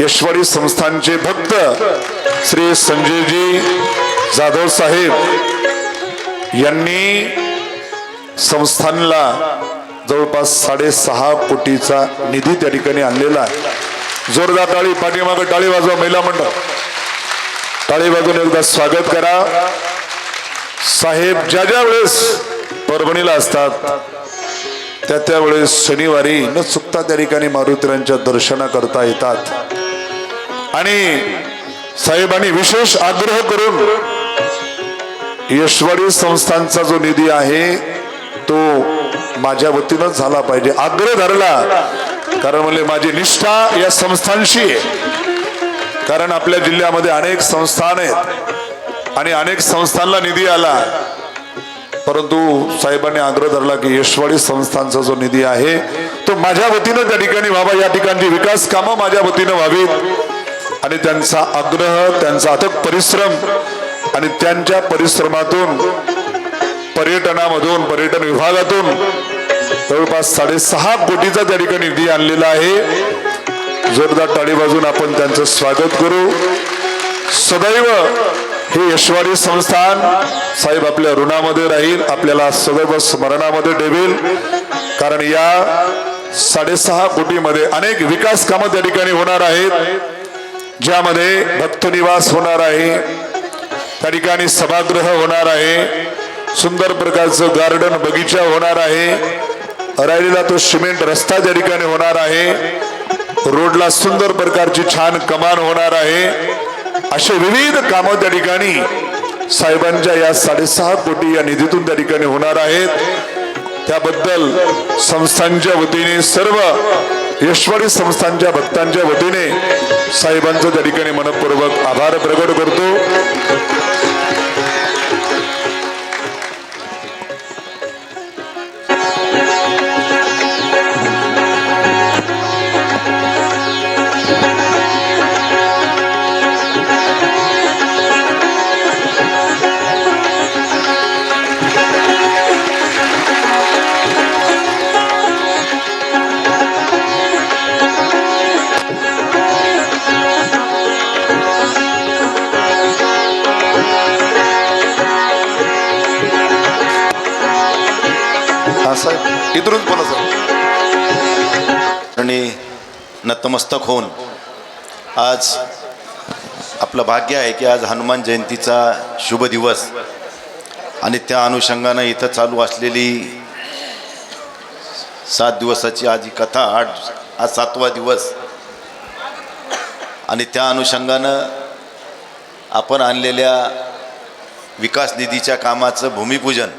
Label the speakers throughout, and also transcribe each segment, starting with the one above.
Speaker 1: यशवाडी संस्थानचे भक्त श्री संजयजी जाधव साहेब यांनी संस्थानला जवळपास साडेसहा कोटीचा निधी त्या ठिकाणी आणलेला आहे. जोरदार टाळी पाठीमागं टाळी वाजवा महिला मंडळ. टाळी वाजून एकदा स्वागत करा. साहेब ज्या ज्या वेळेस परभणीला असतात त्या त्यावेळेस शनिवारी न चुकता त्या ठिकाणी मारुतीरांच्या दर्शना करता येतात. आणि साहेबांनी विशेष आग्रह करून यशवाडी संस्थांचा जो निधी आहे तो माझ्या वतीनं झाला पाहिजे. आग्रह धरला कारण म्हणजे माझी निष्ठा या संस्थांशी आहे. कारण आपल्या जिल्ह्यामध्ये अनेक संस्थान आहेत आणि अनेक संस्थांना निधी आला. परंतु साहेबांनी आग्रह धरला की यशवाडी संस्थांचा जो निधी आहे तो माझ्या वतीनं त्या ठिकाणी व्हावा. या ठिकाणची विकास कामं माझ्या वतीनं व्हावीत. आणि त्यांचा आग्रह त्यांचा अथक परिश्रम आणि त्यांच्या परिश्रमातून पर्यटनामधून पर्यटन विभागातून जवळपास साडेसहा कोटीचा त्या ठिकाणी निधी आणलेला आहे. जोरदार टाळी बाजून आपण त्यांचं स्वागत करू. सदैव हे यशवाडी संस्थान साहेब आपल्या ऋणामध्ये राहील आपल्याला सदैव स्मरणामध्ये ठेवेल. कारण या साडेसहा कोटीमध्ये अनेक विकास कामं त्या ठिकाणी होणार आहेत. ज्यामध्ये भक्तनिवास होणार आहे. त्या ठिकाणी सभागृह होणार आहे. सुंदर प्रकारचं गार्डन बगीचा होणार आहे. राहिलेला तो सिमेंट रस्ता त्या ठिकाणी होणार आहे. रोडला सुंदर प्रकारची छान कमान होणार आहे. असे विविध कामं त्या ठिकाणी साहेबांच्या या साडेसहा कोटी या निधीतून त्या ठिकाणी होणार आहेत. त्याबद्दल संस्थांच्या वतीने सर्व यशवाडी संस्थांच्या भक्तांच्या वतीने साहेबांचं त्या ठिकाणी मनपूर्वक आभार प्रकट करतो. हा साहेब इथूनच बोला सर
Speaker 2: आणि नतमस्तक होऊन आज आपलं भाग्य आहे की आज हनुमान जयंतीचा शुभ दिवस आणि त्या अनुषंगानं इथं चालू असलेली सात दिवसाची आज ही कथा आठ आज सातवा दिवस. आणि त्या अनुषंगानं आपण आणलेल्या विकास निधीच्या कामाचं भूमिपूजन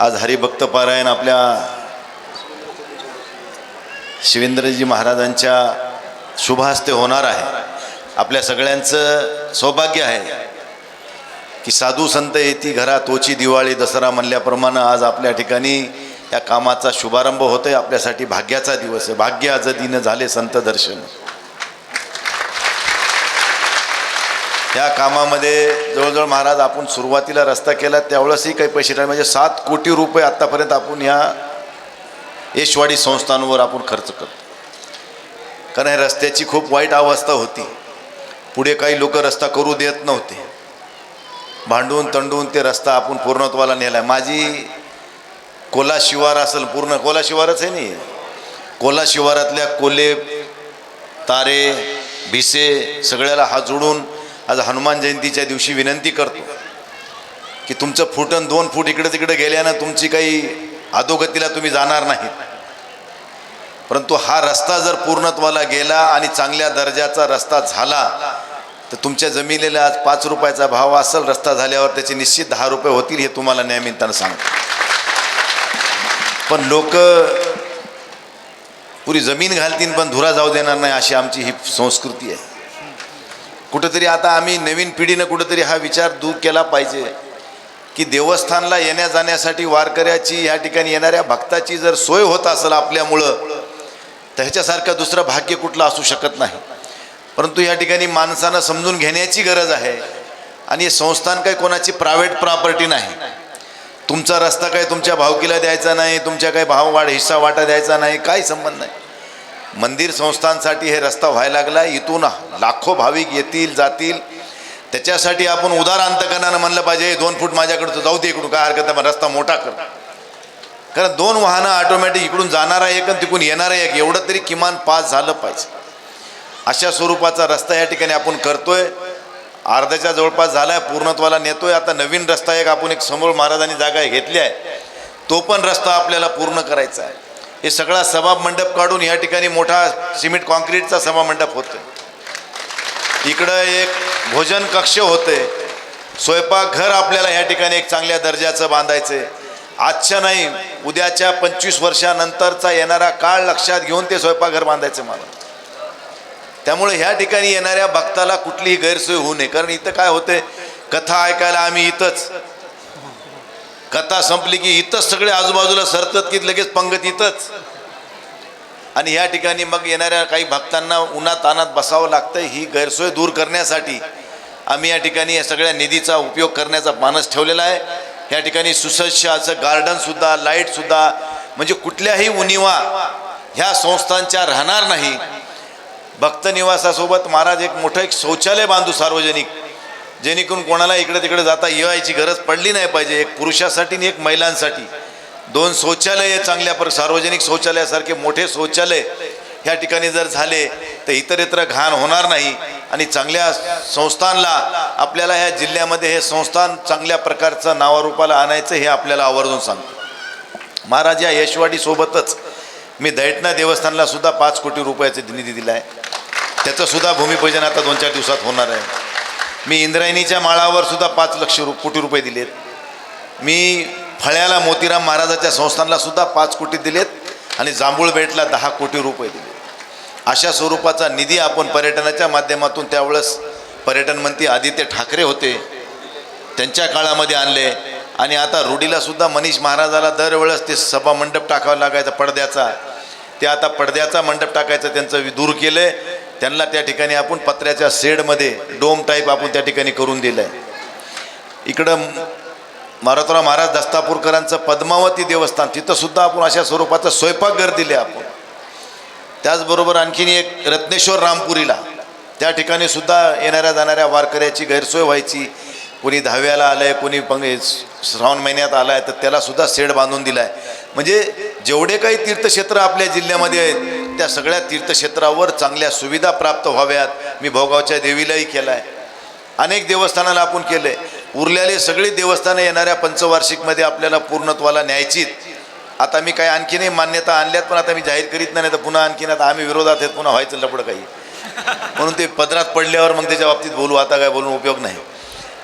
Speaker 2: आज हरिभक्त पारायण आपल्या शिवेंद्रजी महाराजांच्या शुभहस्ते होणार आहे. आपल्या सगळ्यांचं सौभाग्य आहे की साधू संत येती घरा तोची दिवाळी दसरा म्हणल्याप्रमाणे आज आपल्या ठिकाणी या कामाचा शुभारंभ होतोय. आपल्यासाठी भाग्याचा दिवस आहे. भाग्य आज दिन झाले संत दर्शन. या कामामध्ये जवळजवळ महाराज आपण सुरुवातीला रस्ता केला त्यावेळेसही काही पैसे नाही. म्हणजे सात कोटी रुपये आत्तापर्यंत आपण ह्या येशवाडी संस्थांवर आपण खर्च करतो. कारण रस्त्याची खूप वाईट अवस्था होती. पुढे काही लोक रस्ता करू देत नव्हते. भांडून तंडून ते रस्ता आपण पूर्णत्वाला नेला माझी कोला शिवार असेल पूर्ण कोला शिवारच आहे नाही कोला शिवारातल्या कोले तारे भिसे सगळ्याला हात जोडून आज हनुमान जयंतीच्या दिवशी विनंती करतो की तुमचं फुटन दोन फूट इकडे तिकडे गेल्यानं तुमची काही अधोगतीला तुम्ही जाणार नाहीत. परंतु हा रस्ता जर पूर्णत्वाला गेला आणि चांगल्या दर्जाचा रस्ता झाला तर तुमच्या जमिनीला आज पाच रुपयाचा भाव असेल रस्ता झाल्यावर त्याचे निश्चित दहा रुपये होतील हे तुम्हाला नियमितानं सांगतो. पण लोक पुरी जमीन घालतील पण धुरा जाऊ देणार नाही अशी आमची ही संस्कृती आहे. कुठंतरी आता आम्ही नवीन पिढीनं कुठंतरी हा विचार दूर केला पाहिजे की देवस्थानला येण्या जाण्यासाठी वारकऱ्याची या ठिकाणी येणाऱ्या भक्ताची जर सोय होत असेल आपल्यामुळं तर ह्याच्यासारखं दुसरं भाग्य कुठलं असू शकत नाही. परंतु या ठिकाणी माणसानं समजून घेण्याची गरज आहे आणि हे संस्थान काही कोणाची प्रायव्हेट प्रॉपर्टी नाही. तुमचा रस्ता काय तुमच्या भावकीला द्यायचा नाही तुमच्या काही भाव वाढ हिस्सा वाटा द्यायचा नाही काही संबंध नाही. मंदिर संस्थांसाठी हे रस्ता व्हायला लागला इथून लाखो भाविक येतील जातील. त्याच्यासाठी आपण उदार अंतकरणानं म्हणलं पाहिजे दोन फूट माझ्याकडचं जाऊ दे इकडून काय हरकत आहे रस्ता मोठा कर. कारण दोन वाहनं ऑटोमॅटिक इकडून जाणारा एक आणि तिकडून येणारा एक एवढं तरी किमान पास झालं पाहिजे. अशा स्वरूपाचा रस्ता या ठिकाणी आपण करतोय. अर्ध्याच्या जवळपास झाला आहे पूर्णत्वाला नेतोय. आता नवीन रस्ता एक आपण एक समोर महाराजांनी जागा घेतली आहे. तो पण रस्ता आपल्याला पूर्ण करायचा आहे. हे सगळा सभा मंडप काढून या ठिकाणी मोठा सिमेंट कॉन्क्रीटचा सभा मंडप इकडं एक भोजन कक्ष होते स्वयंपाकघर आपल्याला ह्या ठिकाणी एक चांगल्या दर्जाचं बांधायचं आहे आजच्या नाही उद्याच्या पंचवीस वर्षानंतरचा येणारा काळ लक्षात घेऊन ते स्वयंपाकघर बांधायचं मला. त्यामुळे ह्या ठिकाणी येणाऱ्या भक्ताला कुठलीही गैरसोय होऊ नये. कारण इथं काय होते कथा ऐकायला आम्ही इथंच कथा संपली की इथंच सगळे आजूबाजूला सरतात की लगेच पंगत इथंच. आणि या ठिकाणी मग येणाऱ्या काही भक्तांना उन्हात तानात बसावं लागतं ही गैरसोय दूर करण्यासाठी. आम्ही या ठिकाणी या सगळ्या निधीचा उपयोग करण्याचा मानस ठेवलेला आहे. या ठिकाणी सुसज्ज असं गार्डनसुद्धा लाईटसुद्धा म्हणजे कुठल्याही उनिवा ह्या संस्थांच्या राहणार नाही. भक्त निवासासोबत महाराज एक मोठं एक शौचालय बांधू सार्वजनिक. जेणेकरून कोणाला इकडे तिकडे जाता येवायची गरज पडली नाही पाहिजे एक पुरुषासाठी आणि एक महिलांसाठी. दोन शौचालय चांगल्या पर सार्वजनिक शौचालयासारखे मोठे शौचालय ह्या ठिकाणी जर झाले तर इतरत्र घाण होणार नाही. आणि चांगल्या संस्थांना आपल्याला ह्या जिल्ह्यामध्ये हे संस्थान चांगल्या प्रकारचं नावारूपाला आणायचं हे आपल्याला आवर्जून सांगतो. महाराज या यशवाडीसोबतच मी दैटना देवस्थानला सुद्धा पाच कोटी रुपयाचे निधी दिला आहे त्याचंसुद्धा भूमिपूजन आता दोन चार दिवसात होणार आहे. मी इंद्रायणीच्या माळावर सुद्धा पाच लक्ष रु कोटी रुपये दिलेत. मी फळ्याला मोतीराम महाराजाच्या संस्थानला सुद्धा पाच कोटी दिलेत आणि जांभूळबेटला दहा कोटी रुपये दिले अशा स्वरूपाचा निधी आपण पर्यटनाच्या माध्यमातून त्यावेळेस पर्यटन मंत्री आदित्य ठाकरे होते त्यांच्या काळामध्ये आणले. आणि आता रूढीला सुद्धा मनीष महाराजाला दरवेळेस ते सभा मंडप टाकावा लागायचा पडद्याचा. ते आता पडद्याचा मंडप टाकायचं त्यांचं दूर केलं आहे त्यांना त्या ठिकाणी आपण पत्र्याच्या शेडमध्ये डोम टाईप आपण त्या ठिकाणी करून दिलं आहे इकडं मारोतराव महाराज दस्तापूरकरांचं पद्मावती देवस्थान तिथंसुद्धा आपण अशा स्वरूपाचं स्वयंपाकघर दिले आपण. त्याचबरोबर आणखीन एक रत्नेश्वर रामपुरीला त्या ठिकाणी सुद्धा येणाऱ्या जाणाऱ्या वारकऱ्याची गैरसोय व्हायची. कोणी दहाव्याला आलं आहे कोणी पंग श्रावण महिन्यात आला आहे तर त्याला सुद्धा शेड बांधून दिला आहे म्हणजे जेवढे काही तीर्थक्षेत्र आपल्या जिल्ह्यामध्ये आहेत त्या सगळ्या तीर्थक्षेत्रावर चांगल्या सुविधा प्राप्त व्हाव्यात. मी भोगावच्या देवीलाही केला आहे अनेक देवस्थानाला आपण केले उरलेले सगळी देवस्थानं येणाऱ्या पंचवार्षिकमध्ये आपल्याला पूर्णत्वाला न्यायचीत. आता मी काही आणखीनही मान्यता आणल्यात पण आता मी जाहीर करीत नाही तर पुन्हा आणखीन आता आम्ही विरोधात आहेत पुन्हा व्हायचं लपडं काही. म्हणून ते पदरात पडल्यावर मग त्याच्या बाबतीत बोलू आता काय बोलून उपयोग नाही.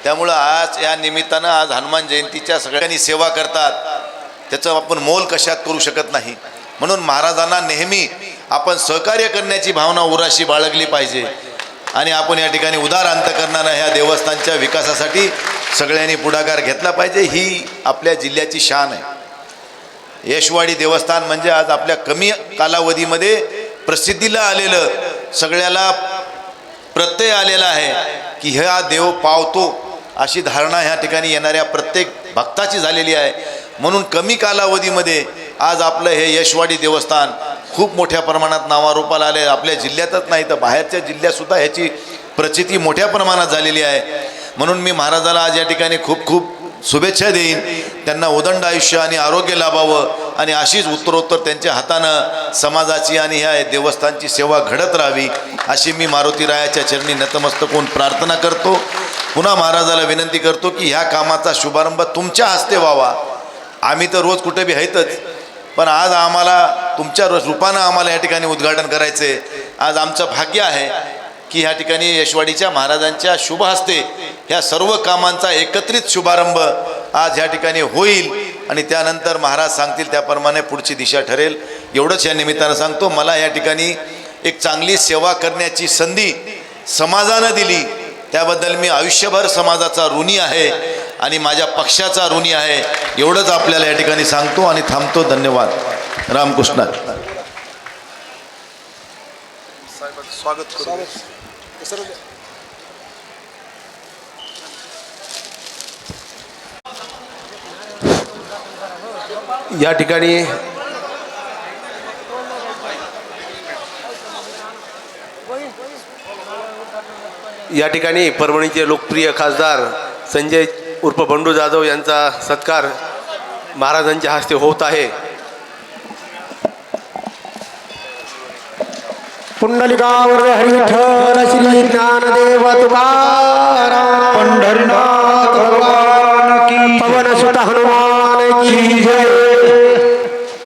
Speaker 2: त्यामुळं आज या निमित्तानं आज हनुमान जयंतीच्या सगळ्यांनी सेवा करतात. त्याचं आपण मोल कशात करू शकत नाही. म्हणून महाराजांना नेहमी आपण सहकार्य करण्याची भावना उराशी बाळगली पाहिजे. आणि आपण या ठिकाणी उदार अंतकरणानं ह्या देवस्थानच्या विकासासाठी सगळ्यांनी पुढाकार घेतला पाहिजे ही आपल्या जिल्ह्याची शान आहे. यशवाडी देवस्थान म्हणजे आज आपल्या कमी कालावधीमध्ये प्रसिद्धीला आलेलं सगळ्याला प्रत्यय आलेला आहे की ह्या देव पावतो अशी धारणा ह्या ठिकाणी येणाऱ्या प्रत्येक भक्ताची झालेली आहे. म्हणून कमी कालावधीमध्ये आज आपलं हे यशवाडी देवस्थान खूप मोठ्या प्रमाणात नावारूपाला आले. आपल्या जिल्ह्यातच नाही तर बाहेरच्या जिल्ह्यातसुद्धा ह्याची प्रचिती मोठ्या प्रमाणात झालेली आहे. म्हणून मी महाराजाला आज या ठिकाणी खूप खूप शुभेच्छा देईन. त्यांना उदंड आयुष्य आणि आरोग्य लाभावं आणि अशीच उत्तरोत्तर त्यांच्या हातानं समाजाची आणि ह्या देवस्थानची सेवा घडत राहावी अशी मी मारुती रायाच्या चरणी नतमस्तक होऊन प्रार्थना करतो. पुन्हा महाराजाला विनंती करतो की ह्या कामाचा शुभारंभ तुमच्या हस्ते व्हावा. आम्ही तर रोज कुठे बी आहेतच पण आज आम्हाला तुमच्या रूपानं आम्हाला या ठिकाणी उद्घाटन करायचं आहे आज आमचं भाग्य आहे की ह्या ठिकाणी यशवाडीच्या महाराजांच्या शुभ हस्ते ह्या सर्व कामांचा एकत्रित शुभारंभ आज ह्या ठिकाणी होईल आणि त्यानंतर महाराज सांगतील त्याप्रमाणे पुढची दिशा ठरेल. एवढंच या निमित्तानं सांगतो मला या ठिकाणी एक चांगली सेवा करण्याची संधी समाजानं दिली. त्याबद्दल मी आयुष्यभर समाजाचा ऋणी आहे. आणि माझ्या पक्षाचा ऋणी आहे एवढंच आपल्याला या ठिकाणी सांगतो आणि थांबतो. धन्यवाद. रामकृष्ण
Speaker 3: स्वागत करू. या ठिकाणी
Speaker 4: या ठिकाणी परभणीचे लोकप्रिय खासदार संजय उर्फ बंडू जाधव यांचा सत्कार महाराजांच्या हस्ते होत आहे.
Speaker 5: पुंडलिकावर हरिठर श्री ज्ञानदेव तुकाराम. पंढरीनाथ भगवान की पवन सुत हनुमान की जय.